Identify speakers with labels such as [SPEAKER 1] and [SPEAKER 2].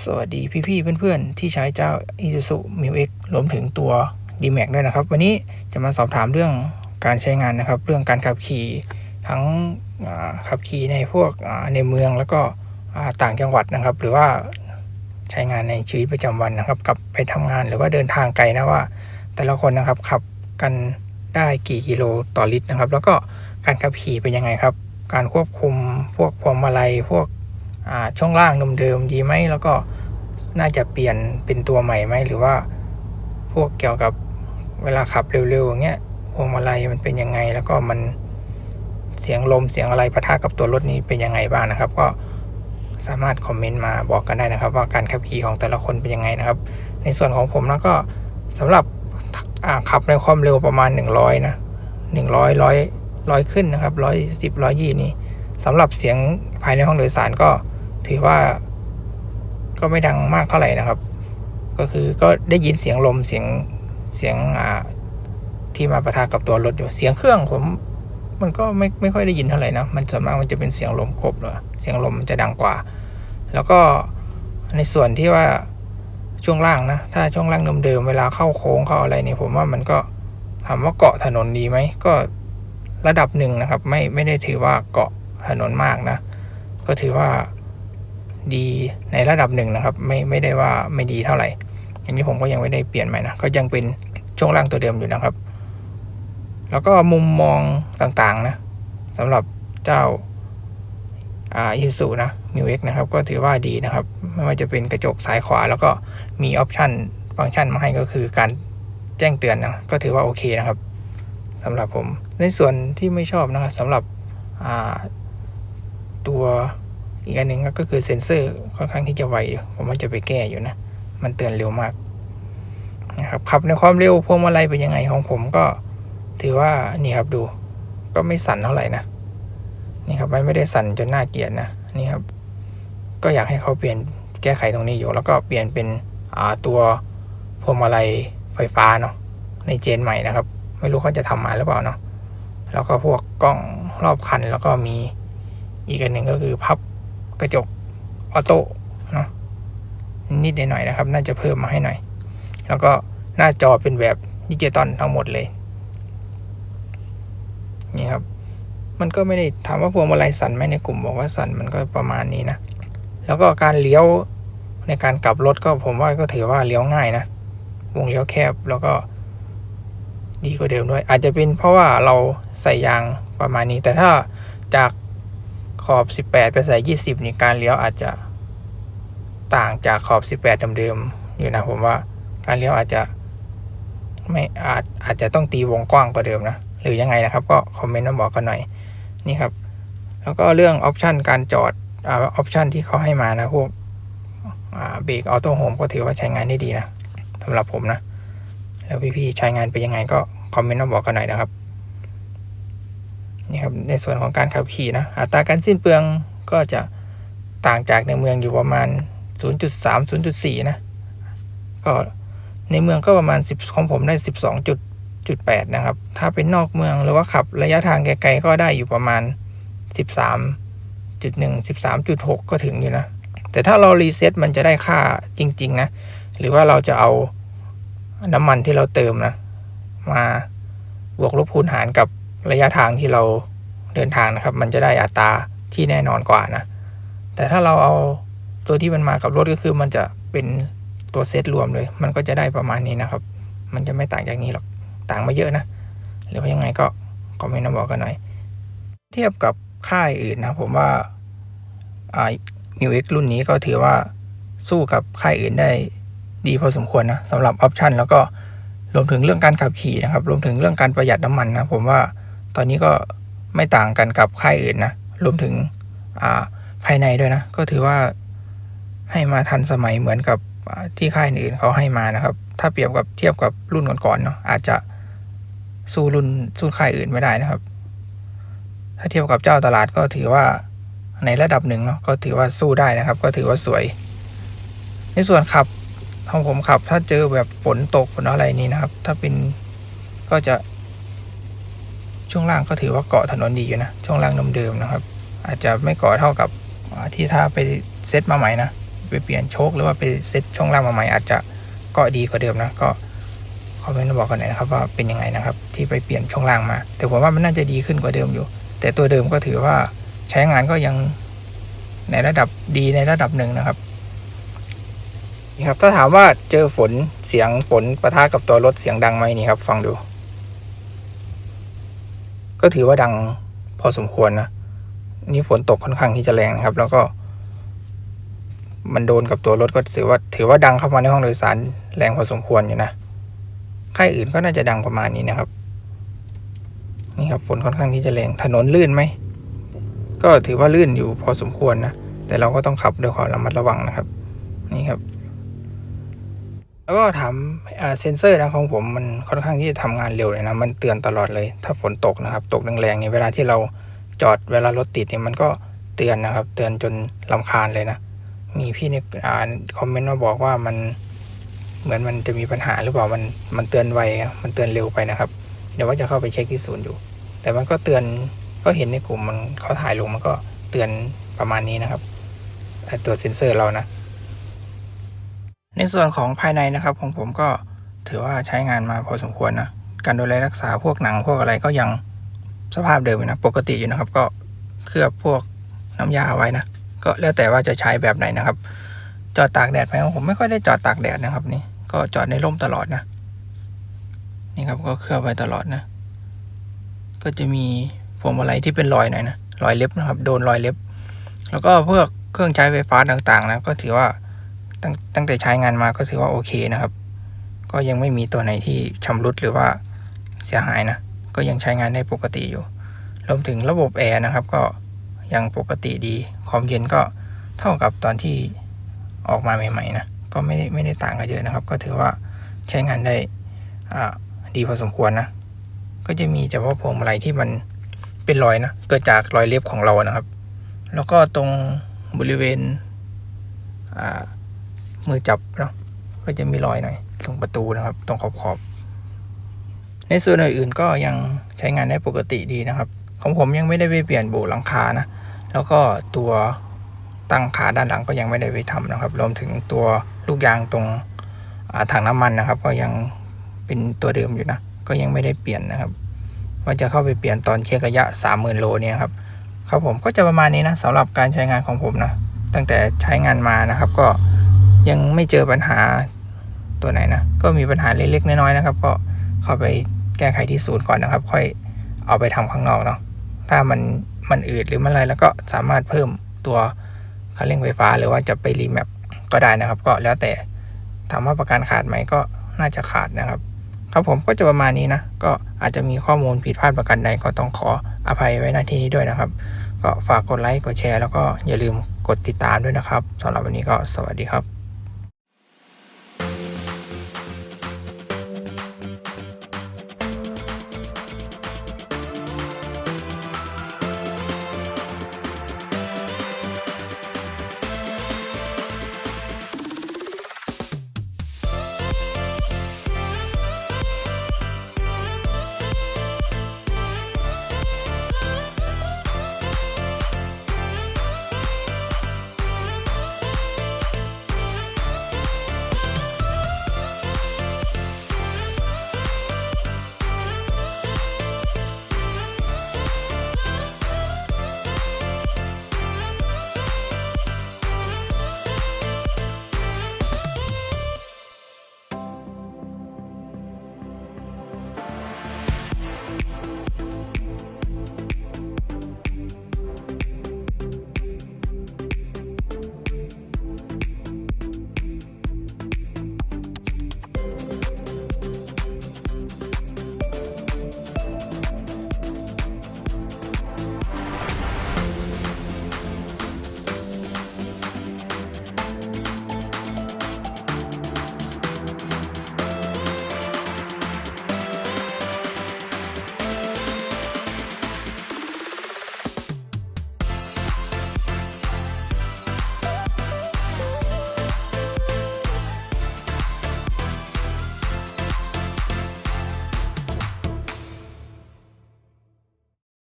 [SPEAKER 1] สวัสดีพี่ๆเพื่อนๆ ที่ใช้เจ้า Isuzu m u x รวมถึงตัว D-Max ด้วยนะครับ วันนี้จะมาสอบถามเรื่องการใช้งานนะครับ เรื่องการขับขี่ทั้งขับขี่ในพวกในเมืองแล้วก็ต่างจังหวัดนะครับ หรือว่าใช้งานในชีวิตประจำวันนะครับกลับไปทำงานหรือว่าเดินทางไกลนะว่า แต่ละคนนะครับขับกันได้กี่กิโลต่อลิตรนะครับ แล้วก็การขับขี่เป็นยังไงครับ การควบคุมพวกพวงมาลัยพวก ช่องล่างเดิมๆดีไหมแล้วก็น่าจะเปลี่ยนเป็นตัวใหม่ไหมหรือว่า พวกเกี่ยวกับเวลาขับเร็วๆอย่างเงี้ยพวงมาลัยมันเป็นยังไง แล้วก็มันเสียงลมเสียงอะไรปะทะกับตัวรถนี้เป็นยังไงบ้างนะครับ ก็สามารถคอมเมนต์มาบอกกันได้นะครับ ว่าการขับขี่ของแต่ละคนเป็นยังไงนะครับ ในส่วนของผมแล้วก็สำหรับขับในความเร็วประมาณ 100 นะ100ร้อยร้อยขึ้นนะครับร้อยสิบร้อยยี่นี่สำหรับเสียงภายในห้องโดยสารก็ ถือว่า ก็ไม่ดังมากเท่าไหร่นะครับ ก็คือก็ได้ยินเสียงลมเสียงเสียงอ่าที่มาประทะกับตัวรถอยู่เสียงเครื่องผม มันก็ไม่ไม่ค่อยได้ยินเท่าไหร่นะมันส่วนมากมันจะเป็นเสียงลมกบเลยเสียงลมมันจะดังกว่า แล้วก็ในส่วนที่ว่าช่วงล่างนะ ถ้าช่วงล่างเดิมๆเวลาเข้าโค้งเข้าอะไรเนี่ยผมว่ามันก็ถามว่าเกาะถนนดีไหมก็ระดับหนึ่งนะครับ ไม่ไม่ได้ถือว่าเกาะถนนมากนะ ก็ถือว่า ดีในระดับหนึ่งนะครับ ไม่ไม่ได้ว่าไม่ดีเท่าไหร่อันนี้ผมก็ยังไม่ได้เปลี่ยนใหม่นะก็ยังเป็นช่วงล่างตัวเดิมอยู่นะครับ แล้วก็มุมมองต่างๆนะสำหรับเจ้าอ่าอิซูนะมิวเอ็กนะครับ ก็ถือว่าดีนะครับ ไม่ว่าจะเป็นกระจกซ้ายขวา แล้วก็มีออปชันฟังก์ชันมาให้ก็คือการแจ้งเตือนนะก็ถือว่าโอเคนะครับสำหรับผมในส่วนที่ไม่ชอบนะครับสำหรับตัว อีกอันหนึ่งก็คือเซ็นเซอร์ค่อนข้างที่จะไวอยู่ผมว่าจะไปแก้อยู่นะ มันเตือนเร็วมากนะครับขับในความเร็วพวงมาลัยเป็นยังไงของผมก็ถือว่านี่ครับดูก็ไม่สั่นเท่าไหร่นะนี่ครับมันไม่ได้สั่นจนน่าเกลียดนะนี่ครับ ก็อยากให้เขาเปลี่ยนแก้ไขตรงนี้อยู่ แล้วก็เปลี่ยนเป็นอ่าตัวพวงมาลัยไฟฟ้าเนาะในเจนใหม่นะครับ ไม่รู้เขาจะทำมาหรือเปล่าเนาะแล้วก็พวกกล้องรอบคันแล้วก็มีอีกอันหนึ่งก็คือพับ กระจกออโต้เนาะนิดหน่อยนะครับ น่าจะเพิ่มมาให้หน่อย แล้วก็หน้าจอเป็นแบบดิจิตอลทั้งหมดเลยนี่ครับ มันก็ไม่ได้ถามว่าพวงมาลัยสั่นไหมในกลุ่มบอกว่าสั่นมันก็ประมาณนี้นะ แล้วก็การเลี้ยวในการกลับรถก็ผมว่าก็ถือว่าเลี้ยวง่ายนะวงเลี้ยวแคบแล้วก็ ดีกว่าเดิมด้วย อาจจะเป็นเพราะว่าเราใส่ยางประมาณนี้ แต่ถ้าจาก ขอบ 18 ไปใส่ 20 นี่การเลี้ยวอาจจะต่างจากขอบ 18เดิมๆอยู่นะผมว่าการเลี้ยวอาจจะไม่อาจอาจจะต้องตีวงกว้างกว่าเดิมนะ หรือยังไงนะครับ ก็คอมเมนต์มาบอกกันหน่อยนี่ครับ แล้วก็เรื่องออปชันการจอดออปชันที่เขาให้มานะพวกเบรกออโต้โฮมก็ถือว่าใช้งานได้ดีนะสำหรับผมนะ แล้วพี่ๆใช้งานเป็นยังไงก็คอมเมนต์มาบอกกันหน่อยนะครับ นี่ครับในส่วนของการขับขี่นะอัตราการสิ้นเปลืองก็จะต่างจากในเมืองอยู่ประมาณ 0.3 0.4 นะ ก็ในเมืองก็ประมาณ 10 ของผมได้ 12.8 นะครับ ถ้าเป็นนอกเมืองหรือว่าขับระยะทางไกลๆก็ได้อยู่ประมาณ 13.1 13.6 ก็ถึงอยู่นะ แต่ถ้าเรารีเซ็ตมันจะได้ค่าจริง ๆ นะ หรือว่าเราจะเอาน้ำมันที่เราเติมนะ มาบวกลบคูณหารกับ ระยะทางที่เราเดินทางนะครับ มันจะได้อัตราที่แน่นอนกว่านะ แต่ถ้าเราเอาตัวที่มันมากับรถก็คือมันจะเป็นตัวเซตรวมเลย มันก็จะได้ประมาณนี้นะครับ มันจะไม่ต่างจากนี้หรอก ต่างมาเยอะนะ หรือว่ายังไงก็คอมเมนต์มาบอกกันหน่อย เทียบกับค่ายอื่นนะผมว่าอมิวเอ็กรุ่นนี้ก็ถือว่าสู้กับค่ายอื่นได้ดีพอสมควรนะสำหรับออปชันแล้วก็รวมถึงเรื่องการขับขี่นะครับ รวมถึงเรื่องการประหยัดน้ำมันนะผมว่า ตอนนี้ก็ไม่ต่างกันกับค่ายอื่นนะรวมถึงาภายในด้วยนะ ก็ถือว่าให้มาทันสมัยเหมือนกับที่ค่ายอื่นเขาให้มานะครับ ถ้าเปรียบกับเทียบกับรุ่นก่อนๆเนาะอาจจะสู้รุ่นสู้ค่ายอื่นไม่ได้นะครับ ถ้าเทียบกับเจ้าตลาดก็ถือว่าในระดับหนึ่งเนาะก็ถือว่าสู้ได้นะครับ ก็ถือว่าสวย ในส่วนขับของผมขับ ถ้าเจอแบบฝนตกฝนอะไรนี่นะครับ ถ้าเป็นก็จะ ช่วงล่างก็ถือว่าเกาะถนนดีอยู่นะ ช่วงล่างเดิมๆนะครับ อาจจะไม่เกาะเท่ากับที่ถ้าไปเซตมาใหม่นะ ไปเปลี่ยนโชคหรือว่าไปเซ็ตช่วงล่างมาใหม่อาจจะเก็ดีกว่าเดิมนะ ก็คอมเมนต์มาบอกกันหน่อยนะครับว่าเป็นยังไงนะครับ ที่ไปเปลี่ยนช่วงล่างมา แต่ผมว่ามันน่าจะดีขึ้นกว่าเดิมอยู่ แต่ตัวเดิมก็ถือว่าใช้งานก็ยังในระดับดีในระดับหนึ่งนะครับนี่ครับถ้าถามว่าเจอฝนเสียงฝนปะทะกับตัวรถเสียงดังไหมนี่ครับ ฟังดู ก็ถือว่าดังพอสมควรนะนี่ฝนตกค่อนข้างที่จะแรงนะครับ แล้วก็ มันโดนกับตัวรถก็ถือว่า ถือว่าดังเข้ามาในห้องโดยสารแรงพอสมควรอยู่นะค่ายอื่นก็น่าจะดังประมาณนี้นะครับ นี่ครับฝนค่อนข้างที่จะแรงถนนลื่นไหมก็ถือว่าลื่นอยู่พอสมควรนะแต่เราก็ต้องขับด้วยความระมัดระวังนะครับ นี่ครับ แล้วก็ถามเซนเซอร์นะของผมมันค่อนข้างที่จะทำงานเร็วเลยนะ มันเตือนตลอดเลย ถ้าฝนตกนะครับ ตกแรงๆเนี่ยเวลาที่เราจอดเวลารถติดเนี่ยมันก็เตือนนะครับ เตือนจนลำคาญเลยนะ มีพี่ในอ่านคอมเมนต์มาบอกว่ามันเหมือนมันจะมีปัญหาหรือเปล่ามันมันเตือนไวมันเตือนเร็วไปนะครับ เดี๋ยวว่าจะเข้าไปเช็คที่ศูนย์อยู่ แต่มันก็เตือนก็เห็นในกลุ่มมันเขาถ่ายลงมันก็เตือนประมาณนี้นะครับตัวเซนเซอร์เรานะ ในส่วนของภายในนะครับของผมก็ถือว่าใช้งานมาพอสมควรนะการดูแลรักษาพวกหนังพวกอะไรก็ยังสภาพเดิมนะปกติอยู่นะครับ ก็เคลือบพวกน้ำยาไว้นะก็แล้วแต่ว่าจะใช้แบบไหนนะครับ จอดตากแดดไหมผมไม่ค่อยได้จอดตากแดดนะครับนี่ก็จอดในร่มตลอดนะนี่ครับก็เคลือบไว้ตลอดนะ ก็จะมีพวงมาลัยที่เป็นรอยหน่อยนะรอยเล็บนะครับ โดนรอยเล็บ แล้วก็พวกเครื่องใช้ไฟฟ้าต่างๆนะก็ถือว่า ตั้งตั้งแต่ใช้งานมาก็ถือว่าโอเคนะครับ ก็ยังไม่มีตัวไหนที่ชำรุดหรือว่าเสียหายนะ ก็ยังใช้งานได้ปกติอยู่รวมถึงระบบแอร์นะครับ ก็ยังปกติดีความเย็นก็เท่ากับตอนที่ออกมาใหม่ๆนะก็ไม่ได้ไม่ได้ต่างกันเยอะนะครับ ก็ถือว่าใช้งานได้ดีพอสมควรนะ ก็จะมีเฉพาะพวงมาลัยที่มันเป็นรอยนะ เกิดจากรอยเล็บของเรานะครับ แล้วก็ตรงบริเวณอ่า มือจับเนาะก็จะมีรอยหน่อย ตรงประตูนะครับ ตรงขอบขอบ ในส่วนอื่นๆก็ยังใช้งานได้ปกติดีนะครับ ของผมยังไม่ได้ไปเปลี่ยนโบหลังคานะ แล้วก็ตัวตั้งขาด้านหลังก็ยังไม่ได้ไปทำนะครับ รวมถึงตัวลูกยางตรงถังน้ำมันนะครับ ก็ยังเป็นตัวเดิมอยู่นะ ก็ยังไม่ได้เปลี่ยนนะครับว่าจะเข้าไปเปลี่ยนตอนเช็คระยะ 30,000 โลเนี่ยครับ ครับผมก็จะประมาณนี้นะสำหรับการใช้งานของผมนะ ตั้งแต่ใช้งานมานะครับก็ ยังไม่เจอปัญหาตัวไหนนะ ก็มีปัญหาเล็กๆน้อยๆนะครับ ก็เข้าไปแก้ไขที่ศูนย์ก่อนนะครับ ค่อยเอาไปทำข้างนอกเนาะถ้ามันมันอืดหรือมันอะไรแล้วก็สามารถเพิ่มตัวคันเร่งไฟฟ้า หรือว่าจะไปรีแมปก็ได้นะครับ ก็แล้วแต่ถามว่าประกันขาดไหมก็น่าจะขาดนะครับ ครับผมก็จะประมาณนี้นะ ก็อาจจะมีข้อมูลผิดพลาดประกันใดก็ต้องขออภัยไว้ณที่นี้ด้วยนะครับ ก็ฝากกดไลค์กดแชร์แล้วก็อย่าลืมกดติดตามด้วยนะครับสำหรับวันนี้ก็สวัสดีครับ